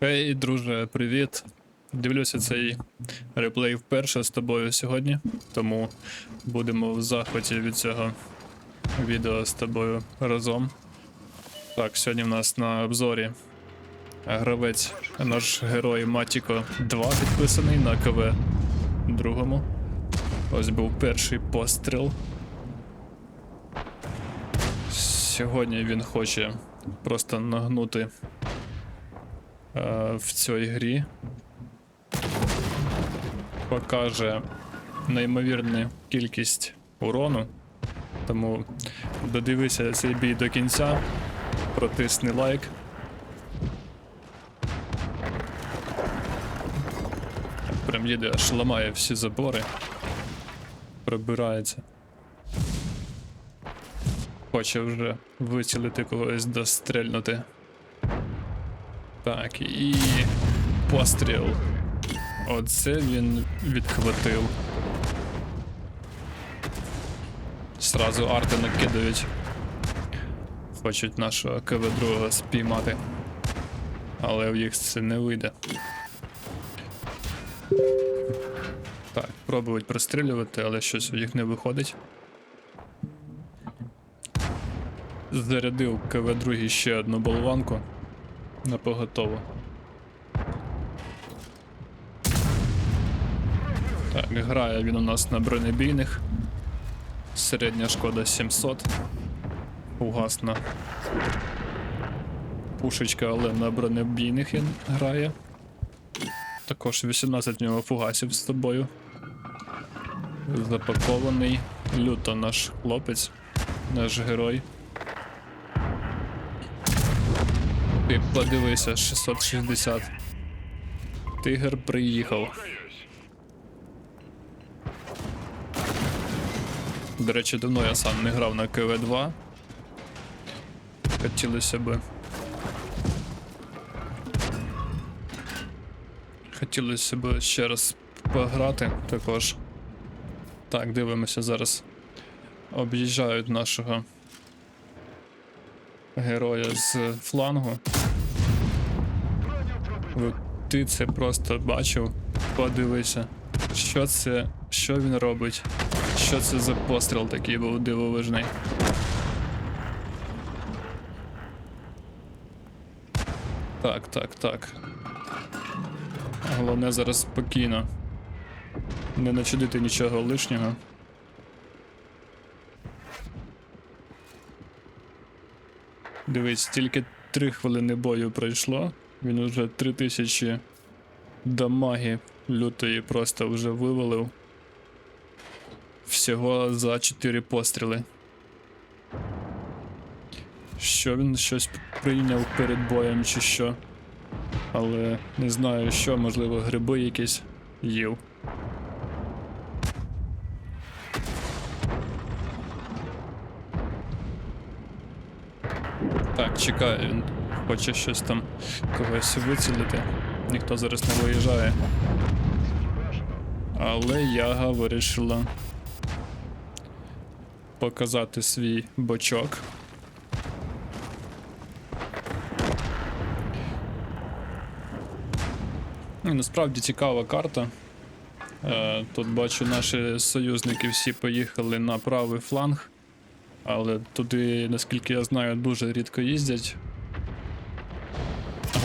Хей, друже, привіт. Дивлюся цей реплей вперше з тобою сьогодні, тому будемо в захваті від цього відео з тобою разом. Так, сьогодні в нас на обзорі гравець, наш герой Матіко 2 підписаний на КВ другому. Ось був перший постріл. Сьогодні він хоче просто нагнути е, в цій грі. Покаже неймовірну кількість урону. Тому додивися цей бій до кінця, протисни лайк. Прям їде, аж ламає всі забори. Пробирається. Хоче вже вицілити когось дострельнути. Так, і постріл. Оце він відхватив. Сразу арти накидають. Хочуть нашого КВ-2 спіймати. Але в їх це не вийде. Так, пробують прострілювати, але щось у їх не виходить. Зарядив КВ-2 ще одну болванку. На поготово. Так, грає він у нас на бронебійних. Середня шкода 700. Угасна. Пушечка, але на бронебійних він грає. Також 18 в нього фугасів з тобою. Запакований. Люто наш хлопець, наш герой. Ти подивися, 660. Тигр приїхав. До речі, давно я сам не грав на КВ2. Хотілося би. Хотілося б ще раз пограти також. Так, дивимося зараз. Об'їжджають нашого героя з флангу. Ви- Ти це просто бачив. Подивися. Що це. Що він робить? Що це за постріл такий був дивовижний? Так, так, так. Головне зараз спокійно. Не начудити нічого лишнього. Дивись, тільки 3 хвилини бою пройшло. Він уже 3000 дамаги лютої просто вже вивалив. Всього за 4 постріли. Що він щось прийняв перед боєм чи що. Але не знаю що, можливо, гриби якісь їв. Так, чекаю, він хоче щось там когось вицілити. Ніхто зараз не виїжджає. Але яга вирішила показати свій бочок. Ну, і насправді цікава карта. Е, Тут бачу, наші союзники всі поїхали на правий фланг, але туди, наскільки я знаю, дуже рідко їздять.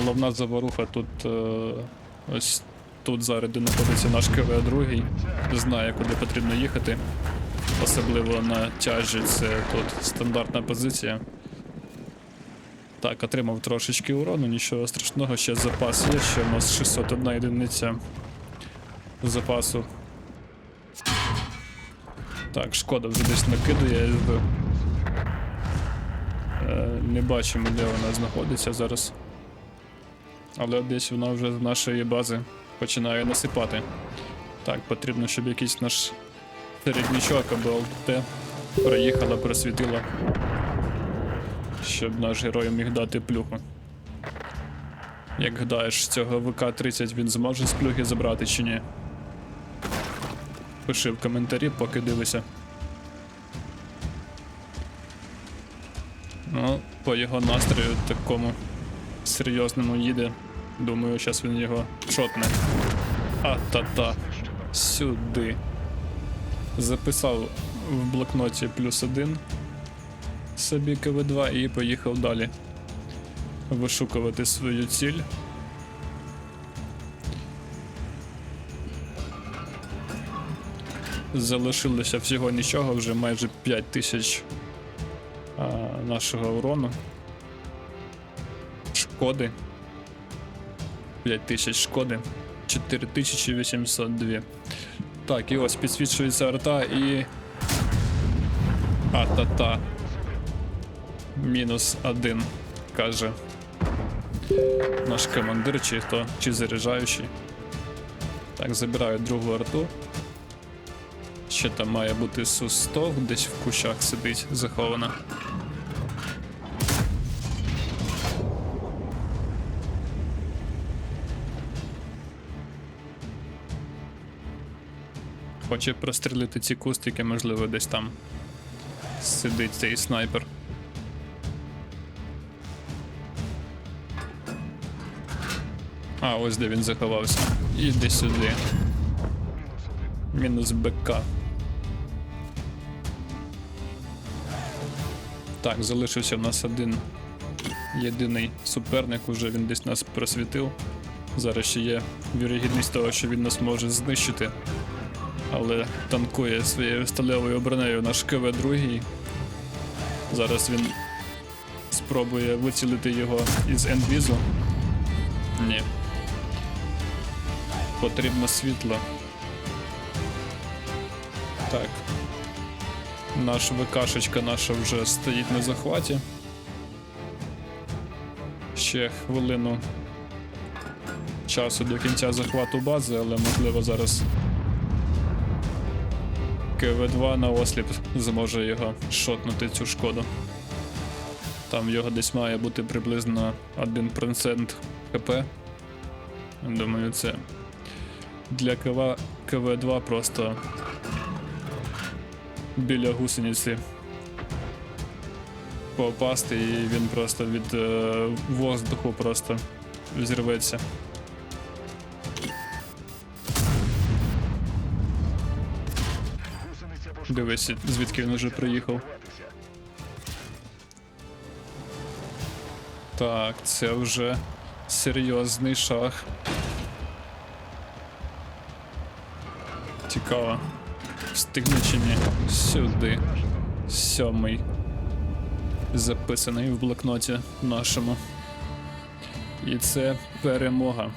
Головна заваруха тут е, ось тут зараз, де знаходиться наш КВ-2, знає, куди потрібно їхати. Особливо на тяжі, це тут стандартна позиція. Так, отримав трошечки урону, нічого страшного, ще запас є, ще у нас 601 єдиниця запасу. Так, шкода вже десь накидує. Е, не бачимо, де вона знаходиться зараз. Але десь вона вже з нашої бази починає насипати. Так, потрібно, щоб якийсь наш середнячок або ЛТ проїхала, просвітила. Щоб наш герой міг дати плюху. Як гадаєш, цього ВК-30 він зможе з плюхи забрати чи ні? Пиши в коментарі, поки дивися. Ну, по його настрою такому по-серйозному їде. Думаю, зараз він його шотне. А-та-та. Сюди. Записав в блокноті плюс один собі КВ2 і поїхав далі. Вишукувати свою ціль. Залишилося всього нічого, вже майже 5 тисяч а, нашого урону. Шкоди. 5 тисяч шкоди. 4802. Так, і ось підсвічується арта і. А-та-та. Мінус один, каже. Наш командир, чи хто, чи заряджаючий. Так, забираю другу арту. Ще там має бути Су-100, десь в кущах сидить захована. Хоче прострілити ці кустики, можливо, десь там сидить цей снайпер. А, ось де він заховався. Іди сюди. Мінус БК. Так, залишився в нас один єдиний суперник, уже він десь нас просвітив. Зараз ще є вірогідність того, що він нас може знищити. Але танкує своєю сталевою бронею наш КВ-2. Зараз він спробує вицілити його із енвізу. Ні. Потрібно світло. Так. Наш ВКшечка наша вже стоїть на захваті. Ще хвилину часу до кінця захвату бази, але можливо зараз КВ2 на осліп зможе його шотнути цю шкоду. Там в його десь має бути приблизно 1% ХП. Думаю, це для КВ, КВ2 просто біля гусениці попасти, і він просто від е, воздуху просто зірветься. Дивись, звідки він уже приїхав. Так, це вже серйозний шаг. Цікаво. Встигне чи ні? Сюди. Сьомий. Записаний в блокноті нашому. І це перемога.